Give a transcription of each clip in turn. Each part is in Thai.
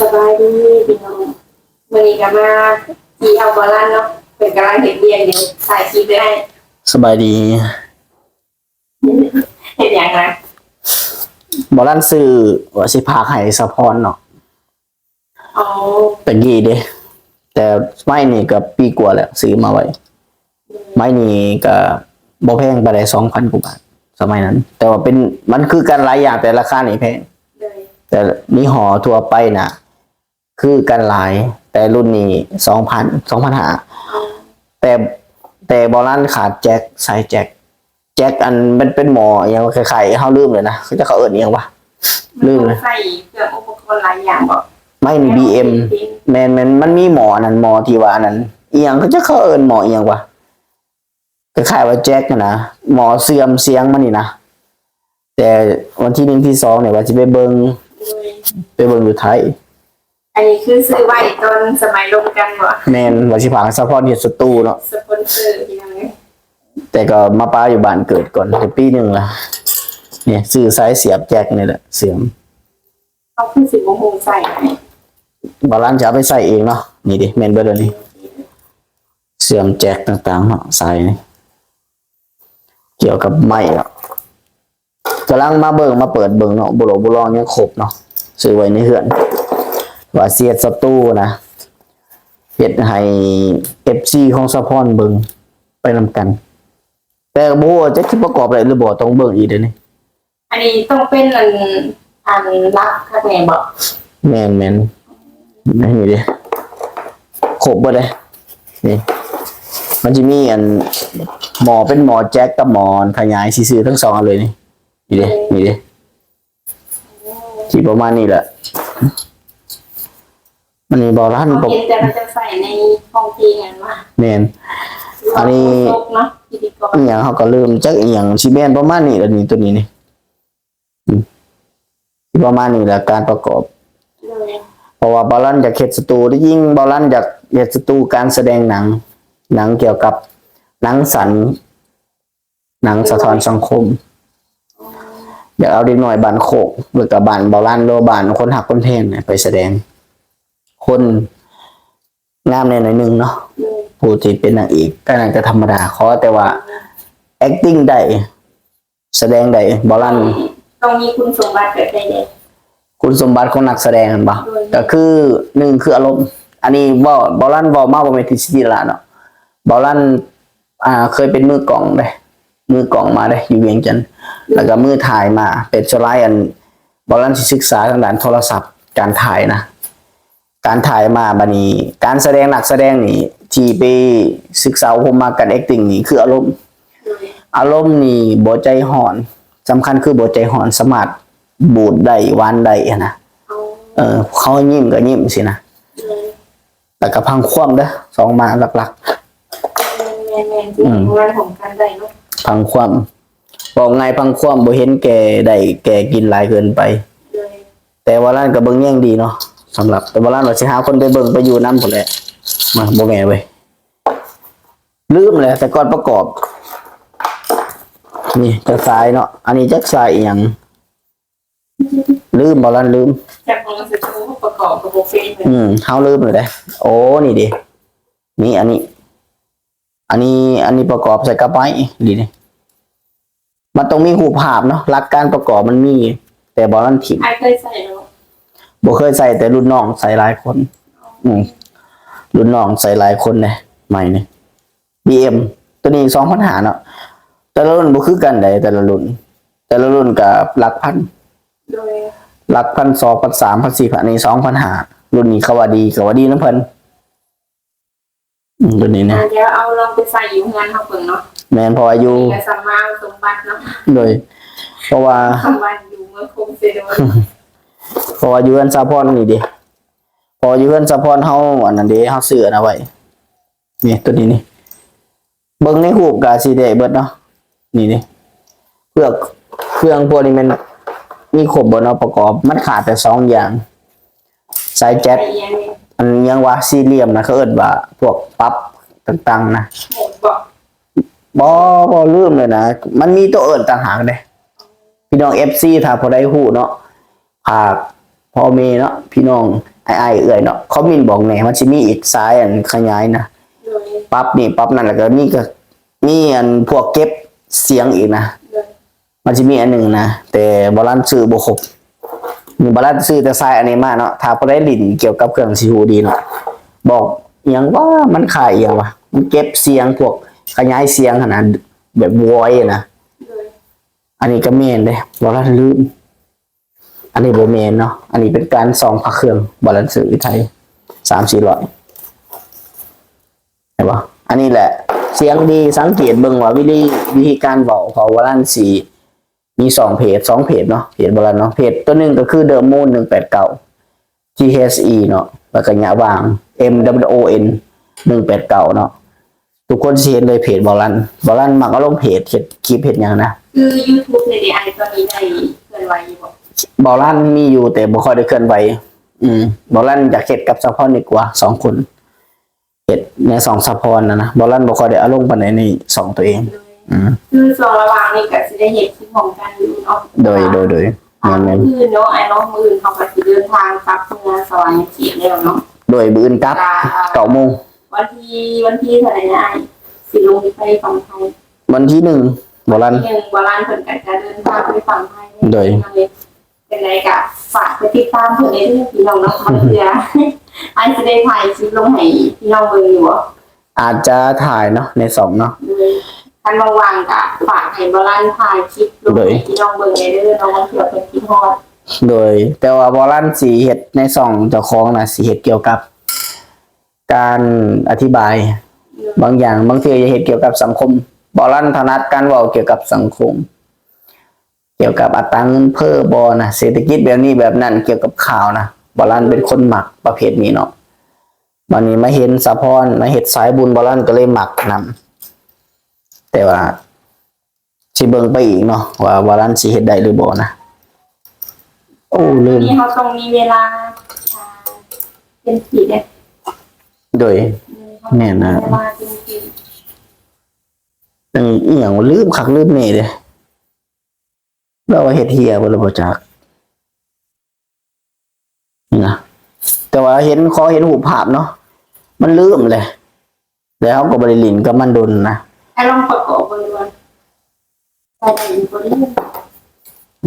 สบายดีพี่น้องวันนี้ก็มาที่เอาบอลลันเนาะเป็นกำลังเห็นเรียนอยู่ถ่ายคลิปได้สบายดีเห็นอย่างนะบอลันซื้อว่าสิพาให้สะพรเนาะอ๋อตะกี้เด้แต่ไม่นี่ก็ปีกว่าแล้วซื้อมาไว้ ไม่นี่ก็บ่แพงไปได้สองพันกว่าบาทสมัยนั้น แต่ว่าเป็นมันคือการหลายอย่างแต่ราคานี่แพงเลยแต่นี่ห่อทั่วไปน่ะ คือการหลาย แต่รุ่นนี้สองพันสองพันหาอ๋อแต่แต่บอลันขาดแจ็คสายแจ็คแจ็คอันมันเป็นหมออย่างคล้ายๆเขาลืมเลยนะเขาจะเขาเอิญยังวะลืมเลยใส่เครื่องอุปกรณ์หลายอย่างบอกไม่มีบีเอ็มแมนแมนมันมีหมออันนั้นหมอที่ว่าอันนั้นเอียงเขาจะเขาเอิญหมอเอียงวะคล้ายๆว่าแจ็คน่ะนะหมอเสื่อมเสียงมันนี่นะแต่วันที่หนึ่งที่สองเนี่ยว่าจะไปเบิงเลยไปเบิงอยู่ไทย อันนี้คือซื้อไว้ตอนสมัยลงกันบ่แมนว่าสิผางซัพพอร์ตเฮ็ดสตูเนาะสปอนเซอร์พี่น้องเนี่ยแต่ก็มาป้าอยู่บ้านเกิดก่อนแต่ปีหนึ่งละเนี่ยซื้อสายเสียบแจ็คนี่แหละเสียมเขาคือสิบโมงใส่ไหมบาลานจะเอาไปใส่เองเนาะนี่ดิแมนเบอร์เดยวนี้เสียมแจ็คต่างๆเนาะใส่นี่เกี่ยวกับไม้เนาะกำลังมาเบิ่งมาเปิดเบิ่งเนาะบุโรบุรองยังครบเนาะซื้อไว้ในเฮือน ว่าเสียดสตูนะเฮ็ดให้เอฟซีของสะพอนเบิ่งไปนำกัน แต่บ่ว่าจะคิดประกอบอะไรหรือบ่ต้องเบิ่งอีกเด้อนี่อันนี้ต้องเป็นอันอันรักข้างในบอกแม่นแม่นนี่ดิครบเบ่เลยนี่มันจะมีอันหมอเป็นหมอแจ็คกับหมอขยายซื่อๆทั้งสองอันเลยนี่นี่ดินี่ดิที่ประมาณนี้แหละ มันนี่บอลันเขาปกเห็นแต่เราจะใส่ในห้องเพลงกันว่าแม่นอันนี้ตกเนาะพิธีกรอหย่างเขาก็ลืมจักอหย่างชิแมนประมาณนี้แหละนี่ตัวนี้นี่อืมที่ประมาณนี้แหละการประกอบ เลยเพราะว่าบอลลันอยากเฮ็ดสตูที่ยิ่งบอลลันอยากเฮ็ดสตูการแสดงหนัง หนังเกี่ยวกับหนังสันหนังสะท้อนสังคม อยากเอาเด็กหน่อยบานโคกหรือกับบานบอลลันโรบานคนหักคนแพงเนี่ยไปแสดง คนงามในหน่อยหนึงเนาะเลยผู้ที่เป็นนางเอกก็น่าจะธรรมดาขอแต่ว่า acting ได้แสดงได้บอลลันต้องมีคุณสมบัติแบบใดคุณสมบัติของนักแสดงเห็นปะด้วยก็คือหนึ่งคืออารมณ์อันนี้บอบอลลันบอมาบอเมนทิสติละเนาะบอลลันอ่าเคยเป็นมือกล่องเลยมือกล่องมาได้อยู่เวียงจันทน์แล้วก็มือถ่ายมา เป็นสไลด์อันบอลลันสิศึกษาทางด้านโทรศัพท์การถ่ายนะ การถ่ายมาบันนี้ การแสดงหนักแสดงนี่ที่ไปศึกษาอบรมมากัน acting นี่คืออารมณ์ๆเลยอารมณ์นี่บ่ใจห่อนสำคัญคือบ่ใจห่อนสามารถบูดได้หวานได้อะนะเอาเออ เขายิ้มก็ยิ้มสินะเลยแล้วก็พังคว่ำเด้อสองมาหลักแมนแมนๆที่งานของกันได้เนาะๆพังคว่ำบอกไงพังคว่ำบ่เห็นแก่ได้แก่กินหลายเกินไปเลยแต่ว่าร้านก็เบิ่งแย่งดีเนาะ สำหรับแต่ว่าร้านว่าสิหาคนไปเบิ่งไปอยู่นำพุ่นแหละมาบ่แม่นเว้ยลืมเลยแต่ก่อนประกอบ นี่จักสายเนาะอันนี้จักสายอีหยังลืมบ่ร้านลืมจากของสตูประกอบกับโบเฟ่เลยอืมเฮาลืมเลยเด้โอ้นี่ดินี่อันนี้ อันนี้อันนี้ประกอบใส่กระไม้ดีนี่มันต้องมีหูภาพเนาะหลักการประกอบมันมี แต่บอลันถิ่มไอเคยใส่แล้ว บ่เคยใส่แต่รุ่นน้องใส่หลายคน อืมรุ่นน้องใส่หลายคนเลยใหม่เนี่ย BM ตัวนี้สองพันหาเนาะแต่ละรุ่นบ่คือกันใดแต่ละรุ่น แต่ละรุ่นกับหลักพันโดยหลักพันสองพันสามพันสี่พันอันนี้สองพันหารุ่นนี้เขาว่าดีเขาว่าดีน้ำเพิ่นอืมรุ่นนี้เนี่ยอ่าเดี๋ยวเอาลองไปใส่อยู่งานเขาเปิงเนาะแมนพออายุมีกระสัมมาสมบัติเนาะโดยเพราะว่าสมบัติอยู่เมืองคงเซโดนเพราะว่าอยู่กันซาพอนนี่ดิพออยู่กันซาพอนเฮาอันนั้นเด้เฮาซื้อนเอาไว้นี่ตัวนี้นี่เบิ่งในรูก็สิได้เบิดเนาะนี่นี่เพื่อเครื่องพวกนี้มันมีครบบ่เนาประกอบ มันขาดแต่สองอย่างสายแจ็คอันยังว่าสี่เหลี่ยมนะเขาเอิ้นว่าพวกปั๊บต่างๆนะบอบ่บ่ลืมเลยนะ มันมีตัวเอิ้นต่างหากเด้พี่น้อง FC ถ้าพอได้ฮู้เนาะ ฝากพ่อแม่เนาะพี่น้องไอ้ไอเอื่อยเนาะเขามินบอกแหน่มันสิมีอีกซ้ายอันขยายนะปั๊บนี่ปั๊บนั่นแล้วก็นี่ก็มีอันพวกเก็บเสียงอีกนะมันจะมีอันหนึ่งนะแต่บอลันซื้อบ่ครบมีบอลันซื้อแต่ทรายอันนี้มากเนาะถ้าบ่ได้ลินเกี่ยวกับเครื่องซีฮูดีเนาะบอกอหยังว่ามันขายอหยังวะมันเก็บเสียงพวกขยายเสียงขนาดแบบวอยนะอันนี้ก็เมนเด้บอลันลืม อันนี้โบเมนเนาะ อันนี้เป็นการซองพระเครื่องบอลันซื้อวิไทยสามสี่ร้อยเห็นปะอันนี้แหละ เสียงดีสังเกตเบิ่งว่าวิธีวิธีการเบาของบอลันสีมีสองเพจสองเพจเนาะเพจโบราณเนาะเพจตัวหนึ่งก็คือเดอร์มูนหนึ่งแปดเก้า THE เนาะแล้วก็ยาวาง M W O N หนึ่งแปดเก้าเนาะทุกคนเห็นเลยเพจบอลันบอลันมักเอาลงเพจเห็ดคลิปเห็ดยังนะ คือ YouTube ใน DI ตอนนี้ได้เคลื่อนไหวอยู่ บ่บอลันมีอยู่แต่บ่ค่อยได้เคลื่อนไหวอืมบอลันอยากเห็ดกับซัพพอร์ตดีกว่าสองคนเห็ดในสองซัพพอร์ตนะนะบอลันบ่ค่อยได้เอาลงปานใดในสองตัวเองโดยอืมคือสองระหว่างนี่ก็สิได้เห็นที่ของกันอยู่เนาะโดยโดยโดยทางแม่นอื่นเนาะไอ้น้องมืออื่นเขาก็สิเดินทางกลับเมืองสวรรค์เขียนแล้วเนาะๆโดยบื้นกลับเก้าโมงวันที่วันที่เท่าไหร่นะไอ้สิลงไปฝั่งไทยวันที่หนึ่งบอลันหนึ่งวาลานเพิ่นก็จะเดินทางไปฝั่งไทยโดย เป็นไรกะฝากไปติดตามเพิ่นในเรื่องพี่น้องเนาะมันเพื่อไอ้สิได้ถ่ายคลิปลงให้พี่น้องเบิ่งอยู่บ่อาจจะถ่ายเนาะในสองเนาะโดยคันว่างๆก็ฝากให้บาลานถ่ายคลิปลงให้พี่น้องเบิ่งในเรื่องเนาะมันเพื่อเพิ่นคิดฮอดโดย แต่ว่าบอลันสีเห็ดในสองเจ้าของนะสีเห็ดเกี่ยวกับ การอธิบาย บางอย่างบางทีจะเห็ดเกี่ยวกับสังคม บอลันถนัดการเว่าเกี่ยวกับสังคม เกี่ยวกับอัตราเงินเพ้อบอนะเศรษฐกิจแบบนี้แบบนั้นเกี่ยวกับข่าวนะบอลันเป็นคนหมักประเภทนี้เนาะวันนี้มาเห็นสะพรมาเห็ดสายบุญบอลันก็เลยหมักนำแต่ว่าสิเบิงไปอีกเนาะว่าบอลันสิเห็ดได้หรือบอนะโอ้ลืมนี่เขาต้องมีเวลาอ่าเป็นขีดเนี่ยโดยแน่นะเวลาเป็นขีดอันนี้อหย่างว่าลืมคักลืมนี่เด้ เราว่าเฮ็ดเฮียบ่ละบ่จักนี่นะแต่ว่าเห็นขอเห็นรูปภาพเนาะมันลืมเลย แล้วก็บ่ได้ลินกับมันดนนะไอ้ลองประกอบบริวารใส่ได้อยู่บริเวณ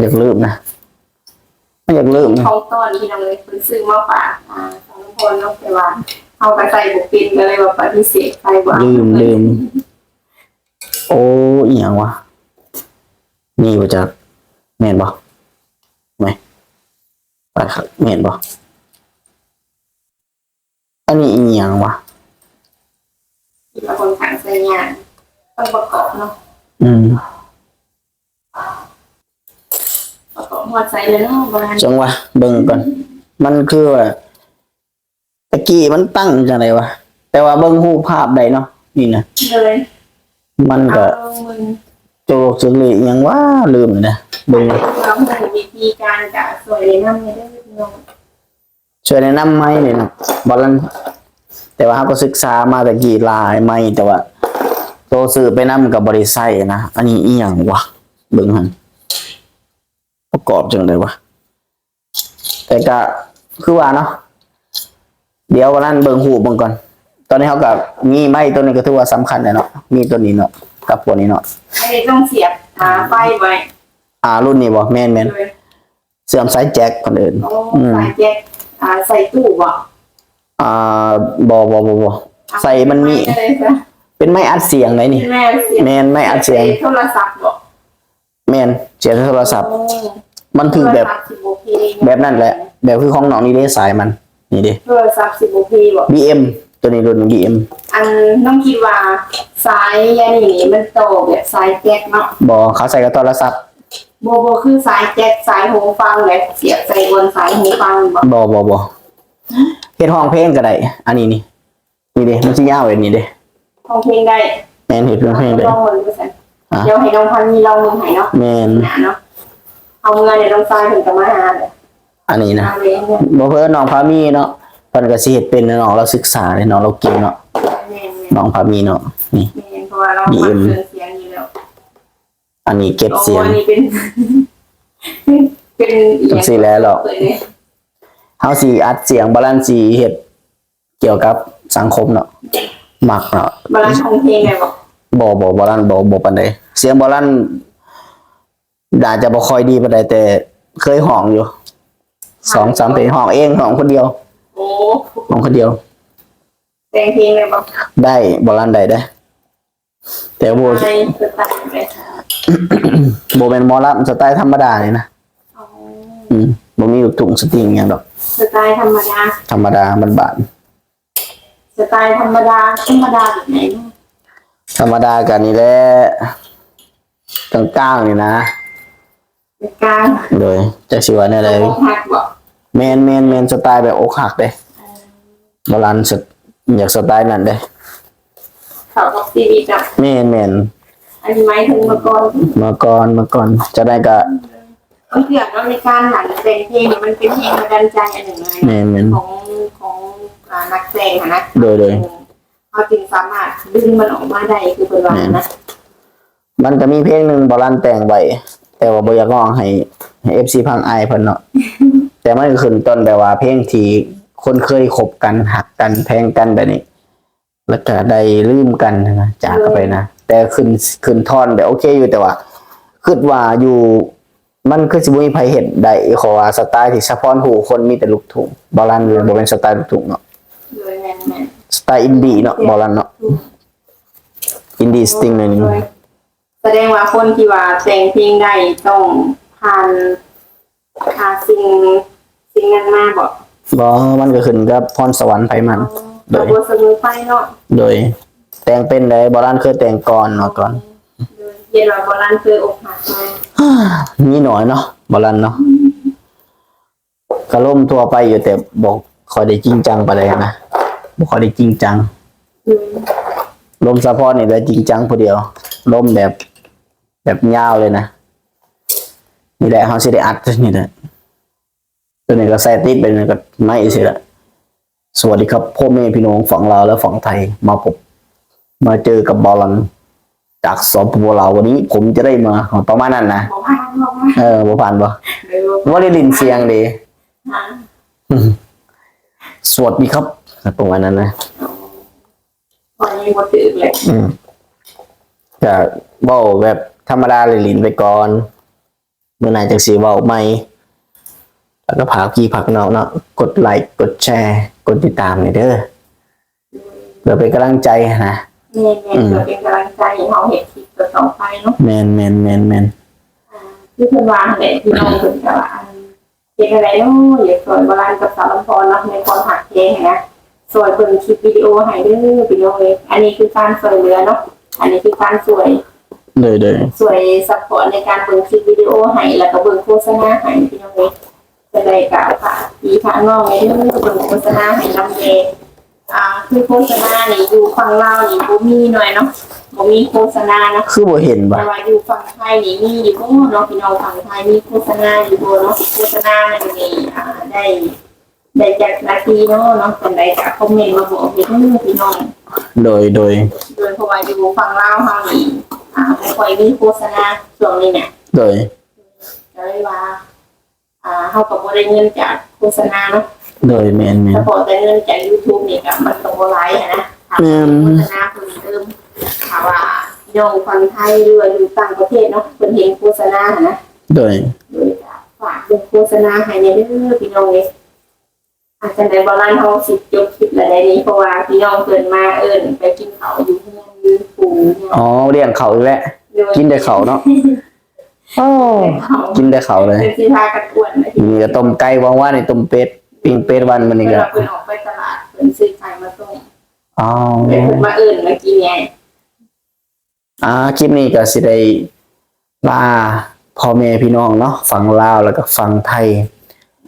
อยากลืมนะไม่อยากลืมนะของต้อนที่น้องเลยคุณซื้อมาฝากอ่าสองคนน้องแต่ว่าเอาไปใส่บุกปินก็เลยว่าปฏิเสธไปว่าลืมลืมโอ้อีหยังวะนี่บ่จัก แม่นบ่ไหมไปครับแม่นบ่อันนี้อีหยังวะที่เราคนขังใส่งานต้องประกอบเนาะอืมประกอบหัวใจเลยเนาะบริวารจังวะเบิ่งก่อน มันคือว่าตะกี้มันตั้งจังไดวะแต่ว่าเบิ่งรูปภาพใดเนาะนี่นะเลยมันเอาก็มึง โจกสึกเลยอิหยังว่าลืมเลยนะเบิ่งเราเห็นวิธีการกับสวยเลยน้ำเนี่ยได้พี่น้องช่วยแนะนำไหมเลยนะบอลันแต่ว่าเขาก็ศึกษามาแต่กี่ลายไม่แต่ว่า โตสื่อไปนํกับบริษัทนะอันนี้อีหยังวะเบิ่งหันประกอบจังเลยวะแต่ก็คือว่าเนาะเดี๋ยววันนั้นเบิ่งหูเบิ่งก่อน ตอนนี้เขากับมีไม้ตัวนี้ก็ถือว่าสำคัญเลยเนาะมีตัวนี้เนาะ กับตัวนี้เนาะไอ้ต้องเสียบหาไฟไว้อ่ารุ่นนี้บ่แม่นแม่นเลยเสื่อมสายแจ็คคนอื่นโอ้สายแจ็คอ่าใส่ตู้บ่อ่าบ่บ่บ่บ่ใส่มันมีไเลยจ้ะเป็นไม้อัดเสียงไหนนี่แม่เสียบแม่นไม่อัดเสียงใโทรศัพท์บ่แม่นเสียงโทรศัพท์โอ้มันคือแบบโทรศัพท์สิบโอเคแบบนั้นแหละ แบบคือของน้องนี่เด้สายมัน นี่เด้โทรศัพท์สิบโอเคบ่ BM ตัวนี้รุ่น BM อันต้องคิดว่าสายยานี่มันโตแบบสายแจ็คเนาะบ่เขาใส่กับโทรศัพท์โบโบคือสายแจ็คสายหูฟังแบบเสียบใส่บนสายหูฟังบ่บ่บ่บ่เฮ็ดห้องเพลงก็ได้ อันนี้นี่นี่เด้มันสิยาวแบบนี้เด้ห้องเพลงได้แม่นเฮ็ดเพลงได้ลองมือดูสิอะเดี๋ยวให้น้องพันมีลองมือให้เนาะแม่นหนาเนาะเอาเงินในน้องทรายถึงจะมาหาเลยอันนี้นะมาเลยเนี่ยบ่เพิ่นน้องพามีเนาะเพิ่นก็สิเฮ็ดเป็นน้องเราศึกษาเด้น้องเราเก่งเนาะแม่นน้องพามีเนาะนี่ๆแม่นเพราะว่าเราฟังเครื่องเสียงอยู่แล้วอันนี้เก็บเสียงโอ้อันนี้เป็นเป็นอีกจังซี่แหล้วหรอกเลยเนี่ยเฮาสิอัดเสียงบาลานซ์สีเฮ็ดเกี่ยวกับสังคมเนาะมักเนาะบาลานซ์ของเพลงไงบอกบ่บ่บาลานซ์บ่บ่ปานใดเสียงบาลานซ์อาจจะบ่ค่อยดีปานใดแต่เคยห้องอยู่สองสามเพลงห้องเองห้องคนเดียว โอ้ห้องคนเดียว แต่งเพลงไงบอกได้บาลานซ์ได้ได้แต่บ่ในสไตล์แบบบ่แม่นหมอลำสไตล์ธรรมดานี่นะอ๋ออืมบ่มีลูกทุ่งสตริงหยังดอก สไตล์ธรรมดา ธรรมดามันบานสไตล์ธรรมดา ธรรมดาแบบไหนเนาะธรรมดากันนี่แหละกลางๆนี่นะ เป็นกลางโดยจะสิว่าแนวใดอกหักบอก แมนแมนแมนสไตล์แบบอกหักเด้บาลานซ์สไตอยากสไตล์นั้นเด้เขาบอกซีวีกับแมนแมนอันนี้ไม้ถึงมาก่อนเมื่อก่อนเมื่อก่อน จะได้ก็ต้องเถื่อนว่าในการหลังแต่งเพลงเนี่ยมันเป็นเพลงมาดันใจอันหนึ่งเลยแมนแมนของของอ่านักแสดงอะนะโดยโดยเขาจึงสามารถดึงมันออกมาได้คือเป็นวันนะมันก็มีเพลงหนึ่งบาลานซ์แต่งไว้แต่ว่าบ่อยากร้องให้ให้ FC พังอายเพิ่นเนาะ แต่มันก็ขึ้นต้นแบบว่าเพลงที่คนเคยคบกันหักกันแพงกันแบบนี้ แล้วก็ได้ลืมกันนะจากกันไปนะแต่ขึ้นขึ้นท่อนแบบโอเคอยู่แต่ว่าคิดว่าอยู่มันคือสิบ่มีไผเฮ็ดได้ขอว่าสไตล์ที่เฉพาะหูคนมีแต่ลูกทุ่งบาลานซ์บ่เป็นสไตล์ลูกทุ่งเนาะสไตล์อินดี้เนาะบาลานซ์เนาะอินดี้สติงหน่อยนึงแสดงว่าคนที่ว่าแต่งเพลงได้ต้องผ่านผ่านสิ่ง สิ่งนั้นมาบอกบ่มันก็ขึ้นกับพรสวรรค์ไผมันแต่บทเสมอไปเนาะโดย แต่งเป็นได้บาลานซ์เคยแต่งก่อนเนาะก่อน โดยเย็นเราโบราณเคยอกหักมามีหน่อยเนาะบาลานซ์เนาะก็ล่มทั่วไปอยู่แต่บอกคอยได้จริงจังไปเลยนะบอกคอยได้จริงจังอืมลมสะพอนี่ได้จริงจังผู้เดียวลมแบบ แบบยาวเลยนะนี่แหละเขาสิได้อัดนี่แหละ ตัวนี้ก็ใส่ติดไปนี่ก็ไม่สิละสวัสดีครับพ่อแม่พี่น้องฝั่งลาวและฝั่งไทยมาพบมาเจอกับบอลันจากสปปลาววันนี้ ผมจะได้มาประมาณนั้นนะบอกว่าบอกว่าเออบ่ผ่านบ่เดี๋ยวว่าได้ลินเสียงดีหาสวัสดีครับประมาณนั้นนะปล่อยให้หมดตื่นเลยอืมก็เว้าแบบธรรมดาเลยลินไปก่อนเมื่อไหร่จังสีเว้าไม่ แล้วก็ผากพี่ผักเนาะเนาะกดไลค์กดแชร์ กดติดตามเนี่ยเด้อเพื่อเป็นกำลังใจนะแม่แม่เกิดเป็นกำลังใจให้เขาเห็นคลิปต่อไปเนาะแมนแมนแมนแมนอ่าที่เพิ่นวางแหละที่น้องเพิ่นก็ว่าอันเป็นอะไรเนาะอยากสวยโบราณกับสาวลำพอนเนาะในความหักเพลงนะสวยเบิ่งคลิปวิดีโอให้เด้อพี่น้องเลยอันนี้คือการสวยเหลือเนาะอันนี้คือการสวยเลยเลยสวยซัพพอร์ตในการเบิ่งคลิปวิดีโอให้แล้วก็เบิ่งโฆษณาให้พี่น้องเลย จะได้กล่าวค่ะพี่ทางน้องไงเด้อเบิ่งโฆษณาให้นำเดอ่าคือโฆษณานี่อยู่ฝั่งลาวนี่บ่มีหน่อยเนาะบ่มีโฆษณาเนาะคือบ่เห็นบ่แต่ว่าอยู่ฝั่งไทยนี่มีอยู่บ่เนาะพี่น้องฝั่งไทยมีโฆษณาอยู่บ่เนาะโฆษณามันนี่อ่าได้ได้จากนาทีเนาะเนาะคนใดก็คอมเมนต์มาบอกพี่น้องพี่น้องโดยโดย โดยเพราะว่าอยู่ฝั่งลาวเฮานี่อ่าไม่ค่อยมีโฆษณาช่วงนี้เนี่ยโดย ก็เลยว่า อ่าเฮาก็บ่ได้เงินจากโฆษณาเนาะโดยแมนแมนแต่พอแต่เงินจาก YouTube นี่ก็มันก็บ่หลายอะนะถ้าอืมโฆษณาเพิ่นเริ่มถ้าว่าพี่น้องฝั่งไทยหรือว่าอยู่ต่างประเทศเนาะเพิ่นเห็นโฆษณาอะนะ โดย โดยฝากดูโฆษณาให้ในเด้อพี่น้องเลยอาจจะในบอลลันเขาสิจบคลิปอะไรนี้เพราะว่าพี่น้องเกินมาเอิญไปกินเขาวอยู่ที่นั่นยืนปูเนี่ยอ๋อเลี้ยงเขาอีกแล้ว โดยกินแต่เขาเนาะ โอ้เขากินแต่เขาเลยเป็นสิพากันอ้วนนะที่มีก็ต้มไก่วางว่าในต้มเป็ดปิ้งเป็ดวันมันนี่เวก็ลาเพิ่นออกไปตลาดเพิ่นซื้อไข่มาต้มอ๋อเพิ่นมาเอิญมากินไงอ่าคลิปนี้ก็สิได้ลาพ่อแม่พี่น้องเนาะฝั่งลาวแล้วก็ฝั่งไทย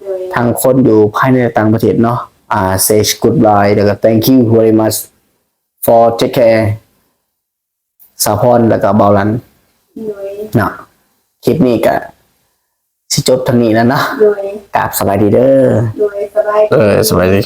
โดยทางคนอยู่ภายในต่างประเทศเนาะอ่า say goodbye แล้วก็ thank you very much for take care สาพรแล้วก็เบาลันโดยเนาะ คลิปนี้ก็สิจบเทางนี้แล้วเนาะโดยกราบสบายดีเด้อ โดยสบาย เออสบายดี